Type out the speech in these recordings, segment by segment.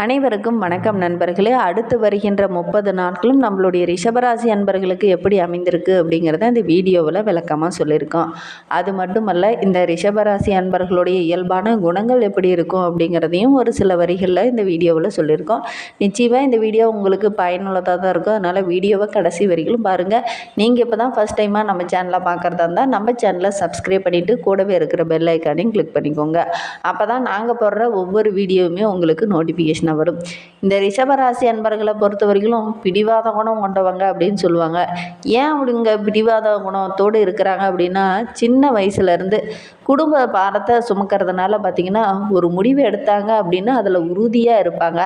அனைவருக்கும் வணக்கம் நண்பர்களே. அடுத்து வருகின்ற முப்பது நாட்களும் நம்மளுடைய ரிஷபராசி அன்பர்களுக்கு எப்படி அமைந்திருக்கு அப்படிங்கிறத இந்த வீடியோவில் விளக்கமாக சொல்லியிருக்கோம். அது மட்டுமல்ல இந்த ரிஷபராசி அன்பர்களுடைய இயல்பான குணங்கள் எப்படி இருக்கும் அப்படிங்கிறதையும் ஒரு சில வரிகளில் இந்த வீடியோவில் சொல்லியிருக்கோம். நிச்சயமாக இந்த வீடியோ உங்களுக்கு பயனுள்ளதாக தான் இருக்கும். அதனால் வீடியோவை கடைசி வரிகளும் பாருங்கள் நீங்கள் இப்போ தான் ஃபஸ்ட் டைமாக நம்ம சேனலை பார்க்குறதா இருந்தால் நம்ம சேனலை சப்ஸ்கிரைப் பண்ணிவிட்டு கூடவே இருக்கிற பெல் ஐக்கானையும் கிளிக் பண்ணிக்கோங்க. அப்போ தான் நாங்கள் போடுற ஒவ்வொரு வீடியோவுமே உங்களுக்கு நோட்டிஃபிகேஷன் சுச்சுவேஷனை வரும். இந்த ரிஷபராசி அன்பர்களை பொறுத்த வரைக்கும் பிடிவாத குணம் கொண்டவங்க அப்படின்னு சொல்லுவாங்க. ஏன் அப்படிங்க? பிடிவாத குணத்தோடு இருக்கிறாங்க அப்படின்னா சின்ன வயசுலேருந்து குடும்ப பாரத்தை சுமக்கிறதுனால பார்த்திங்கன்னா ஒரு முடிவு எடுத்தாங்க அப்படின்னா அதில் உறுதியாக இருப்பாங்க.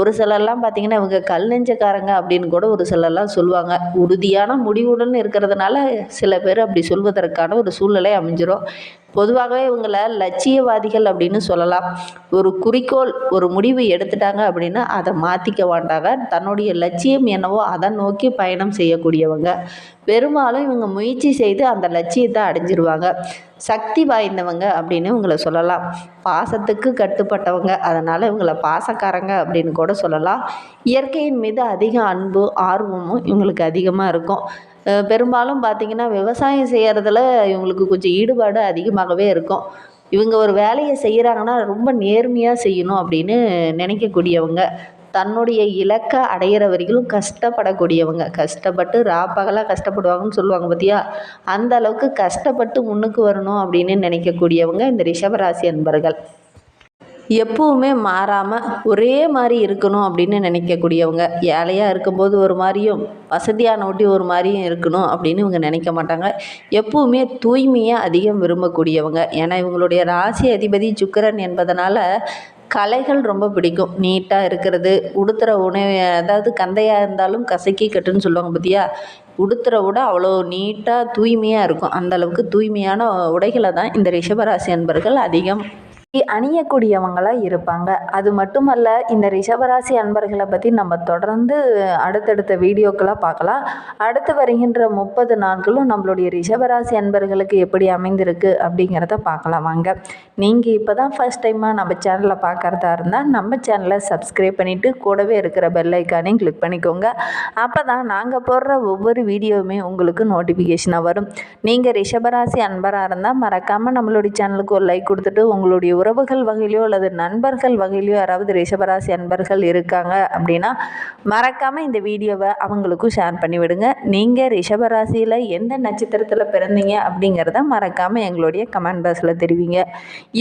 ஒரு சிலர்லாம் பார்த்திங்கன்னா இவங்க கல் நெஞ்சக்காரங்க அப்படின்னு கூட ஒரு சிலர்லாம் சொல்லுவாங்க. உறுதியான முடிவுடன் இருக்கிறதுனால சில பேர் அப்படி சொல்வதற்கான ஒரு சூழ்நிலை அமைஞ்சிரும். பொதுவாகவே இவங்களை லட்சியவாதிகள் அப்படின்னு சொல்லலாம். ஒரு குறிக்கோள் ஒரு முடிவு எடுத்துட்டாங்க அப்படின்னா அதை மாற்றிக்க மாட்டாங்க தன்னுடைய லட்சியம் என்னவோ அதை நோக்கி பயணம் செய்யக்கூடியவங்க. பெரும்பாலும் இவங்க முயற்சி செய்து அந்த லட்சியத்தை அடைஞ்சிருவாங்க. சக்தி வாய்ந்தவங்க அப்படின்னு இவங்களை சொல்லலாம். பாசத்துக்கு கட்டுப்பட்டவங்க. அதனால் இவங்களை பாசக்காரங்க அப்படின்னு கூட சொல்லலாம். இயற்கையின் மீது அதிக அன்பு ஆர்வமும் இவங்களுக்கு அதிகமாக இருக்கும். பெரும்பாலும் பார்த்திங்கன்னா விவசாயம் செய்கிறதுல இவங்களுக்கு கொஞ்சம் ஈடுபாடு அதிகமாகவே இருக்கும். இவங்க ஒரு வேலையை செய்கிறாங்கன்னா ரொம்ப நேர்மையாக செய்யணும் அப்படின்னு நினைக்கக்கூடியவங்க. தன்னுடைய இலக்கை அடையிற வரைக்கும் கஷ்டப்படக்கூடியவங்க. கஷ்டப்பட்டு ராப்பகலாக கஷ்டப்படுவாங்கன்னு சொல்லுவாங்க பார்த்தியா அந்த அளவுக்கு கஷ்டப்பட்டு முன்னுக்கு வரணும் அப்படின்னு நினைக்கக்கூடியவங்க இந்த ரிஷபராசி அன்பர்கள். எப்பவுமே மாறாமல் ஒரே மாதிரி இருக்கணும் அப்படின்னு நினைக்கக்கூடியவங்க. ஏழையாக இருக்கும்போது ஒரு மாதிரியும் வசதியான ஒட்டி ஒரு மாதிரியும் இருக்கணும் அப்படின்னு இவங்க நினைக்க மாட்டாங்க. எப்பவுமே தூய்மையை அதிகம் விரும்பக்கூடியவங்க. ஏன்னா இவங்களுடைய ராசி அதிபதி சுக்கரன் என்பதனால் கலைகள் ரொம்ப பிடிக்கும். நீட்டாக இருக்கிறது உடுத்துகிற உணவு அதாவது கந்தையாக இருந்தாலும் கசக்கி கட்டுன்னு சொல்லுவாங்க பார்த்தியா உடுத்துகிற உடை அவ்வளோ நீட்டாக தூய்மையாக இருக்கும். அந்தளவுக்கு தூய்மையான உடைகளை தான் இந்த ரிஷபராசி அன்பர்கள் அதிகம் அணியக்கூடியவங்களாக இருப்பாங்க. அது மட்டுமல்ல இந்த ரிஷபராசி அன்பர்களை பற்றி நம்ம தொடர்ந்து அடுத்தடுத்த வீடியோக்களாக பார்க்கலாம். அடுத்து வருகின்ற முப்பது நாட்களும் நம்மளுடைய ரிஷபராசி அன்பர்களுக்கு எப்படி அமைந்திருக்கு அப்படிங்கிறத பார்க்கலாம் வாங்க. நீங்கள் இப்போ தான் ஃபஸ்ட் டைமாக நம்ம சேனலை பார்க்குறதா இருந்தால் நம்ம சேனலை சப்ஸ்கிரைப் பண்ணிவிட்டு கூடவே இருக்கிற பெல் ஐக்கானையும் கிளிக் பண்ணிக்கோங்க. அப்போ தான் நாங்கள் போடுற ஒவ்வொரு வீடியோவுமே உங்களுக்கு நோட்டிஃபிகேஷனாக வரும். நீங்கள் ரிஷபராசி அன்பராக இருந்தால் மறக்காமல் நம்மளுடைய சேனலுக்கு ஒரு லைக் கொடுத்துட்டு உங்களுடைய உறவுகள் வகையிலையோ அல்லது நண்பர்கள் வகையிலையோ யாராவது ரிஷபராசி அன்பர்கள் இருக்காங்க அப்படின்னா மறக்காமல் இந்த வீடியோவை அவங்களுக்கும் ஷேர் பண்ணிவிடுங்க. நீங்கள் ரிஷபராசியில் எந்த நட்சத்திரத்தில் பிறந்தீங்க அப்படிங்கிறத மறக்காமல் எங்களுடைய கமெண்ட் பாக்ஸில் தெரிவிங்க.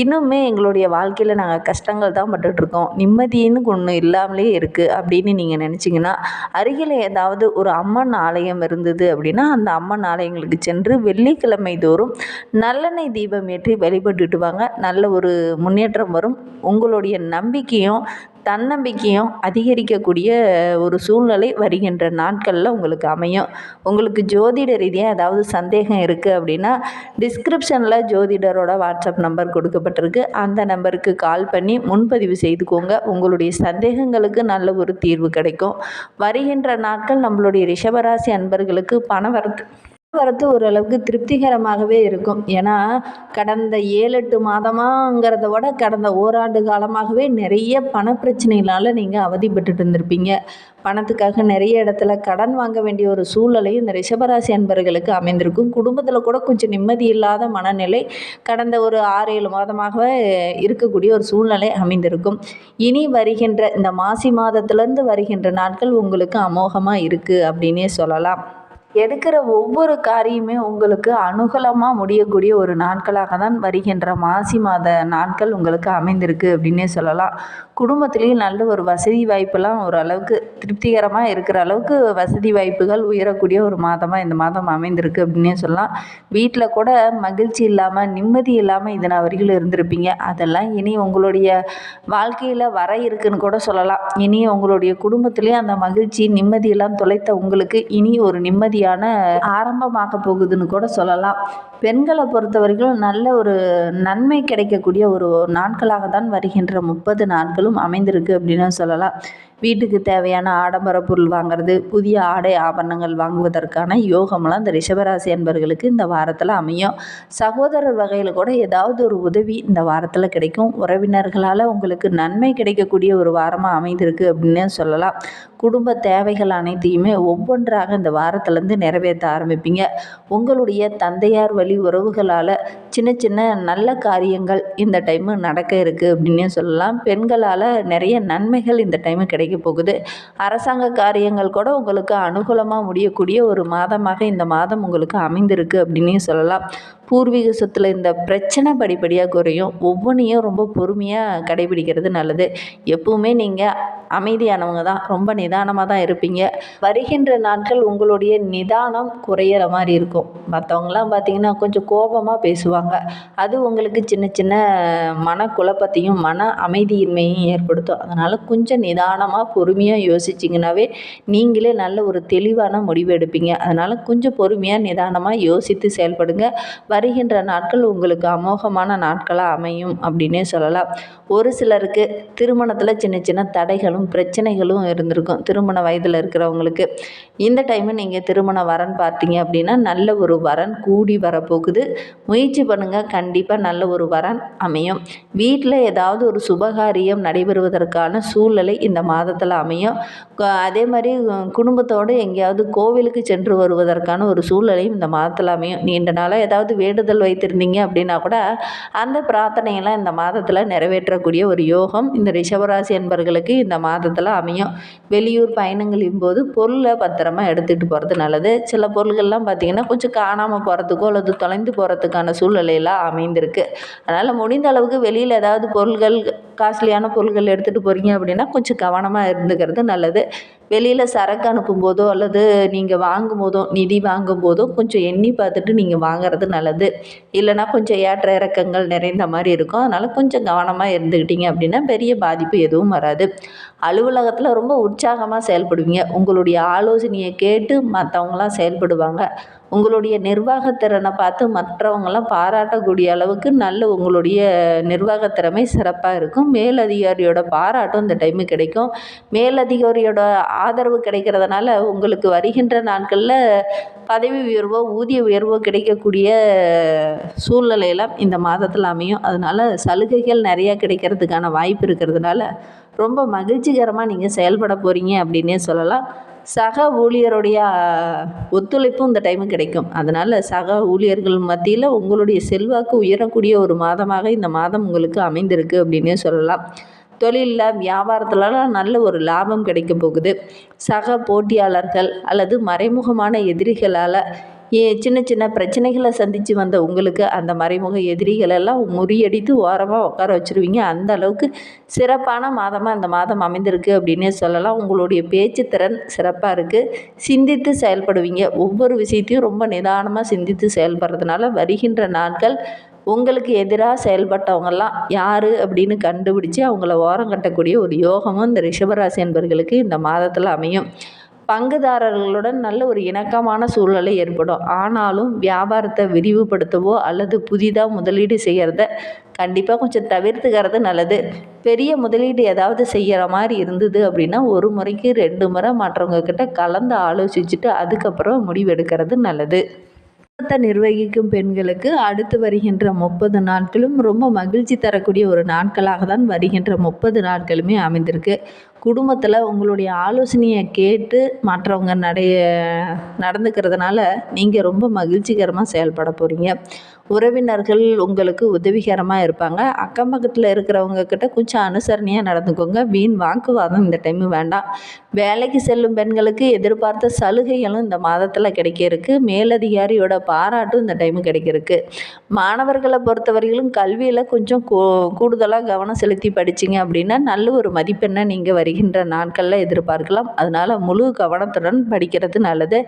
இன்னுமே எங்களுடைய வாழ்க்கையில் நாங்கள் கஷ்டங்கள் தான் பட்டுட்ருக்கோம் நிம்மதின்னு ஒன்று இல்லாமலே இருக்குது அப்படின்னு நீங்கள் நினச்சிங்கன்னா அருகில் ஏதாவது ஒரு அம்மன் ஆலயம் இருந்தது அப்படின்னா அந்த அம்மன் ஆலயங்களுக்கு சென்று வெள்ளிக்கிழமை தோறும் நல்லெண்ணெய் தீபம் ஏற்றி வழிபட்டுட்டு வாங்க. நல்ல ஒரு முன்னேற்றம் வரும். உங்களுடைய நம்பிக்கையும் தன்னம்பிக்கையும் அதிகரிக்கக்கூடிய ஒரு சூழ்நிலை வருகின்ற நாட்களில் உங்களுக்கு அமையும். உங்களுக்கு ஜோதிட ரீதியாக ஏதாவது சந்தேகம் இருக்குது அப்படின்னா டிஸ்கிரிப்ஷனில் ஜோதிடரோட வாட்ஸ்அப் நம்பர் கொடுக்கப்பட்டிருக்கு. அந்த நம்பருக்கு கால் பண்ணி முன்பதிவு செய்துக்கோங்க. உங்களுடைய சந்தேகங்களுக்கு நல்ல ஒரு தீர்வு கிடைக்கும். வருகின்ற நாட்கள் நம்மளுடைய ரிஷபராசி அன்பர்களுக்கு பண வரத்து வரத்து ஓரளவுக்கு திருப்திகரமாகவே இருக்கும். ஏன்னா கடந்த ஏழு எட்டு மாதமாங்கிறத விட கடந்த ஓராண்டு காலமாகவே நிறைய பண பிரச்சனைகளால் நீங்கள் அவதிப்பட்டுட்டு இருந்திருப்பீங்க பணத்துக்காக நிறைய இடத்துல கடன் வாங்க வேண்டிய ஒரு சூழ்நிலையும் இந்த ரிஷபராசி அன்பர்களுக்கு அமைந்திருக்கும். குடும்பத்தில் கூட கொஞ்சம் நிம்மதி இல்லாத மனநிலை கடந்த ஒரு ஆறு ஏழு மாதமாகவே இருக்கக்கூடிய ஒரு சூழ்நிலை அமைந்திருக்கும். இனி வருகின்ற இந்த மாசி மாதத்துலேருந்து வருகின்ற நாட்கள் உங்களுக்கு அமோகமாக இருக்குது அப்படின்னே சொல்லலாம். எடுக்கிற ஒவ்வொரு காரியமே உங்களுக்கு அனுகூலமாக முடியக்கூடிய ஒரு நாட்களாக தான் வருகின்ற மாசி மாத நாட்கள் உங்களுக்கு அமைந்திருக்கு அப்படின்னே சொல்லலாம். குடும்பத்துலேயும் நல்ல ஒரு வசதி வாய்ப்பெல்லாம் ஓரளவுக்கு திருப்திகரமாக இருக்கிற அளவுக்கு வசதி வாய்ப்புகள் உயரக்கூடிய ஒரு மாதமாக இந்த மாதம் அமைந்திருக்கு அப்படின்னே சொல்லலாம். வீட்டில் கூட மகிழ்ச்சி இல்லாமல் நிம்மதி இல்லாமல் இதனால் வரைக்கும் இருந்திருப்பீங்க. அதெல்லாம் இனி உங்களுடைய வாழ்க்கையில் வர இருக்குன்னு கூட சொல்லலாம். இனி உங்களுடைய குடும்பத்துலேயும் அந்த மகிழ்ச்சி நிம்மதியெல்லாம் தொலைத்த உங்களுக்கு இனி ஒரு நிம்மதி அதிகப்படியான ஆரம்பமாக போகுதுன்னு கூட சொல்லலாம். பெண்களை பொறுத்த வரைக்கும் நல்ல ஒரு நன்மை கிடைக்கக்கூடிய ஒரு நாட்களாக தான் வருகின்ற முப்பது நாட்களும் அமைந்திருக்கு அப்படின்னு சொல்லலாம். வீட்டுக்கு தேவையான ஆடம்பர பொருள் வாங்குறது புதிய ஆடை ஆபரணங்கள் வாங்குவதற்கான யோகமெல்லாம் இந்த ரிஷபராசி அன்பர்களுக்கு இந்த வாரத்தில் அமையும். சகோதரர் வகையில் கூட ஏதாவது ஒரு உதவி இந்த வாரத்தில் கிடைக்கும். உறவினர்களால் உங்களுக்கு நன்மை கிடைக்கக்கூடிய ஒரு வாரமாக அமைந்திருக்கு அப்படின்னு சொல்லலாம். குடும்ப தேவைகள் அனைத்தையுமே ஒவ்வொன்றாக இந்த வாரத்திலேருந்து நிறைவேற்ற ஆரம்பிப்பீங்க. உங்களுடைய தந்தையார் வழி உறவுகளால் சின்ன சின்ன நல்ல காரியங்கள் இந்த டைமு நடக்க இருக்குது அப்படின்னே சொல்லலாம். பெண்களால் நிறைய நன்மைகள் இந்த டைமு கிடைக்க போகுது. அரசாங்க காரியங்கள் கூட உங்களுக்கு அனுகூலமாக முடியக்கூடிய ஒரு மாதமாக இந்த மாதம் உங்களுக்கு அமைந்திருக்கு அப்படின்னே சொல்லலாம். பூர்வீக சொத்தில் இந்த பிரச்சனை படிப்படியாக குறையும். ஒவ்வொன்றையும் ரொம்ப பொறுமையாக கடைபிடிக்கிறது நல்லது. எப்பவுமே நீங்கள் அமைதியானவங்க தான். ரொம்ப நிதானமாக தான் இருப்பீங்க. வருகின்ற நாட்கள் உங்களுடைய நிதானம் குறையிற மாதிரி இருக்கும். மற்றவங்களாம் பார்த்தீங்கன்னா கொஞ்சம் கோபமாக பேசுவாங்க. அது உங்களுக்கு சின்ன சின்ன மனக்குழப்பத்தையும் மன அமைதியின்மையும் ஏற்படுத்தும். அதனால் கொஞ்சம் நிதானமாக பொறுமையாக யோசிச்சிங்கனாவே நீங்களே நல்ல ஒரு தெளிவான முடிவு எடுப்பீங்க. அதனால் கொஞ்சம் பொறுமையாக நிதானமாக யோசித்து செயல்படுங்க. வருகின்ற நாட்கள் உங்களுக்கு அமோகமான நாட்களாக அமையும் அப்படின்னே சொல்லலாம். ஒரு சிலருக்கு திருமணத்தில் சின்ன சின்ன தடைகளும் பிரச்சனைகளும் இருந்திருக்கும். திருமண வயதில் இருக்கிறவங்களுக்கு. இந்த டைமு நீங்கள் திருமண வரன் பார்த்தீங்க அப்படின்னா நல்ல ஒரு வரன் கூடி வரப்போகுது. முயற்சி பண்ணுங்கள் கண்டிப்பாக நல்ல ஒரு வரன் அமையும். வீட்டில் ஏதாவது ஒரு சுபகாரியம் நடைபெறுவதற்கான சூழ்நிலை இந்த மாதத்தில் அமையும். அதே மாதிரி குடும்பத்தோடு எங்கேயாவது கோவிலுக்கு சென்று வருவதற்கான ஒரு சூழ்நிலையும் இந்த மாதத்தில் அமையும். நீண்ட நாளாக ஏதாவது வேண்டுதல் வைத்திருந்தீங்க அப்படின்னா கூட அந்த பிரார்த்தனையெல்லாம் இந்த மாதத்தில் நிறைவேற்றக்கூடிய ஒரு யோகம். இந்த ரிஷபராசி என்பர்களுக்கு இந்த மாதத்தில் அமையும். வெளியூர் பயணங்களின் போது பொருளை பத்திரமா எடுத்துகிட்டு போகிறது நல்லது. சில பொருள்கள்லாம் பார்த்திங்கன்னா கொஞ்சம் காணாமல் போகிறதுக்கோ அல்லது தொலைந்து போகிறதுக்கான சூழ்நிலையெல்லாம் அமைந்திருக்கு. அதனால் முடிந்த அளவுக்கு வெளியில் ஏதாவது பொருள்கள் காஸ்ட்லியான பொருள்கள் எடுத்துகிட்டு போகிறீங்க அப்படின்னா கொஞ்சம் கவனமாக இருந்துக்கிறது நல்லது. வெளியில் சரக்கு அனுப்பும்போதோ அல்லது நீங்கள் வாங்கும்போதோ நிதி வாங்கும்போதோ கொஞ்சம் எண்ணி பார்த்துட்டு நீங்கள் வாங்குறது நல்லது. இல்லைன்னா கொஞ்சம் ஏற்ற இறக்கங்கள் நிறைந்த மாதிரி இருக்கும். அதனால் கொஞ்சம் கவனமாக இருந்துக்கிட்டீங்க அப்படின்னா பெரிய பாதிப்பு எதுவும் வராது. அலுவலகத்தில் ரொம்ப உற்சாகமாக செயல்படுவீங்க. உங்களுடைய ஆலோசனையை கேட்டு மற்றவங்களாம் செயல்படுவாங்க. உங்களுடைய நிர்வாகத்திறனை பார்த்து மற்றவங்களாம் பாராட்டக்கூடிய அளவுக்கு நல்ல உங்களுடைய நிர்வாகத்திறமை சிறப்பாக இருக்கும். மேலதிகாரியோட பாராட்டும் இந்த டைமு கிடைக்கும். மேலதிகாரியோட ஆதரவு கிடைக்கிறதுனால உங்களுக்கு வருகின்ற நாட்களில் பதவி உயர்வோ ஊதிய உயர்வோ கிடைக்கக்கூடிய சூழ்நிலையெல்லாம் இந்த மாதத்தில் அமையும். அதனால் சலுகைகள் நிறையா கிடைக்கிறதுக்கான வாய்ப்பு இருக்கிறதுனால ரொம்ப மகிழ்ச்சிகரமாக நீங்கள் செயல்பட போகிறீங்க அப்படின்னே சொல்லலாம். சக ஊழியருடைய ஒத்துழைப்பும் இந்த டைமு கிடைக்கும். அதனால் சக ஊழியர்கள் மத்தியில் உங்களுடைய செல்வாக்கு உயரக்கூடிய ஒரு மாதமாக இந்த மாதம் உங்களுக்கு அமைந்திருக்கு அப்படின்னே சொல்லலாம். தொழிலில் வியாபாரத்துலலாம் நல்ல ஒரு லாபம் கிடைக்க போகுது. சக போட்டியாளர்கள் அல்லது மறைமுகமான எதிரிகளால் சின்ன சின்ன பிரச்சனைகளை சந்தித்து வந்த உங்களுக்கு அந்த மறைமுக எதிரிகளெல்லாம் முறியடித்து ஓரமாக உட்கார வச்சுருவீங்க. அந்த அளவுக்கு சிறப்பான மாதமாக இந்த மாதம் அமைந்திருக்கு அப்படின்னே சொல்லலாம். உங்களுடைய பேச்சு திறன் சிறப்பாக இருக்குது சிந்தித்து செயல்படுவீங்க. ஒவ்வொரு விஷயத்தையும் ரொம்ப நிதானமாக சிந்தித்து செயல்படுறதுனால வருகின்ற நாட்கள் உங்களுக்கு எதிராக செயல்பட்டவங்கெல்லாம் யார் அப்படின்னு கண்டுபிடிச்சி அவங்கள ஓரம் கட்டக்கூடிய ஒரு யோகமும் இந்த ரிஷபராசி என்பர்களுக்கு இந்த மாதத்தில் அமையும். பங்குதாரர்களுடன் நல்ல ஒரு இணக்கமான சூழ்நிலை ஏற்படும். ஆனாலும் வியாபாரத்தை விரிவுபடுத்தவோ அல்லது புதிதாக முதலீடு செய்கிறத கண்டிப்பாக கொஞ்சம் தவிர்த்துக்கிறது நல்லது. பெரிய முதலீடு ஏதாவது செய்கிற மாதிரி இருந்தது அப்படின்னா ஒரு முறைக்கு ரெண்டு முறை மற்றவங்க கிட்ட கலந்து ஆலோசிச்சுட்டு அதுக்கப்புறம் முடிவெடுக்கிறது நல்லது. குடும்பத்தை நிர்வகிக்கும் பெண்களுக்கு அடுத்து வருகின்ற முப்பது நாட்களும் ரொம்ப மகிழ்ச்சி தரக்கூடிய ஒரு நாட்களாக தான் வருகின்ற முப்பது நாட்களுமே அமைந்திருக்கு. குடும்பத்தில் உங்களுடைய ஆலோசனையை கேட்டு மற்றவங்க நடைய நடந்துக்கிறதுனால நீங்கள் ரொம்ப மகிழ்ச்சிகரமாக செயல்பட போகிறீங்க உறவினர்கள் உங்களுக்கு உதவிகரமாக இருப்பாங்க. அக்கம் பக்கத்தில் இருக்கிறவங்க கிட்ட கொஞ்சம் அனுசரணையாக நடந்துக்கோங்க. வீண் வாக்குவாதம் இந்த டைம் வேண்டாம். வேலைக்கு செல்லும் பெண்களுக்கு எதிர்பார்த்த சலுகைகளும் இந்த மாதத்தில் கிடைக்க இருக்கு மேலதிகாரியோட பாராட்டும் இந்த டைமு கிடைக்க மாணவர்களை பொறுத்தவரையிலும் கல்வியில் கொஞ்சம் கூடுதலாக கவனம் செலுத்தி படிச்சிங்க அப்படின்னா நல்ல ஒரு மதிப்பெண்ணை நீங்கள் வரி வருகின்ற நாட்களில் எதிர்பார்க்கலாம். அதனால் முழு கவனத்துடன் படிக்கிறது நல்லது.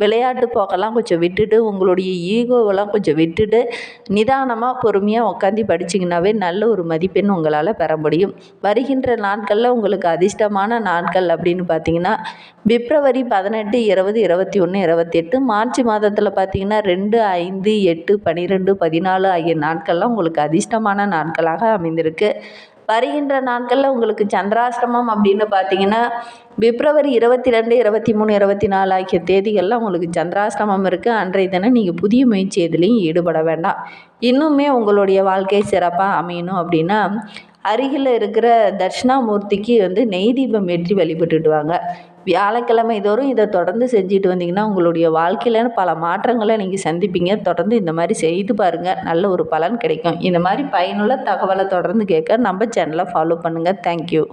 விளையாட்டு போக்கெல்லாம் கொஞ்சம் விட்டுட்டு உங்களுடைய ஈகோவெல்லாம் கொஞ்சம் விட்டுட்டு நிதானமாக பொறுமையாக உட்காந்து படிச்சிங்கனாவே நல்ல ஒரு மதிப்பெண் உங்களால் பெற முடியும். வருகின்ற நாட்களில் உங்களுக்கு அதிர்ஷ்டமான நாட்கள் அப்படின்னு பார்த்தீங்கன்னா பிப்ரவரி பதினெட்டு இருபது இருபத்தி ஒன்று இருபத்தெட்டு மார்ச் மாதத்தில் பார்த்தீங்கன்னா ரெண்டு ஐந்து எட்டு பன்னிரெண்டு பதினாலு ஆகிய நாட்கள்லாம் உங்களுக்கு அதிர்ஷ்டமான நாட்களாக அமைந்திருக்கு. வருகின்ற நாட்களில் உங்களுக்கு சந்திராஷ்டமம் அப்படின்னு பார்த்தீங்கன்னா பிப்ரவரி இருபத்தி ரெண்டு இருபத்தி மூணு இருபத்தி நாலு ஆகிய தேதிகளில் உங்களுக்கு சந்திராஷ்டமம் இருக்குது அன்றைய தினம் நீங்கள் புதிய முயற்சி எதுலேயும் ஈடுபட வேண்டாம். இன்னுமே உங்களுடைய வாழ்க்கை சிறப்பாக அமையணும் அப்படின்னா அருகில் இருக்கிற தட்சிணாமூர்த்திக்கு வந்து நெய் தீபம் ஏற்றி வழிபட்டுட்டு வாங்க. வியாழக்கிழமை தோறும் இதை தொடர்ந்து செஞ்சுட்டு வந்தீங்கன்னா உங்களுடைய வாழ்க்கையில் பல மாற்றங்களை நீங்கள் சந்திப்பீங்க. தொடர்ந்து இந்த மாதிரி செய்து பாருங்கள் நல்ல ஒரு பலன் கிடைக்கும். இந்த மாதிரி பயனுள்ள தகவலை தொடர்ந்து கேட்க நம்ம சேனலை ஃபாலோ பண்ணுங்கள் தேங்க்யூ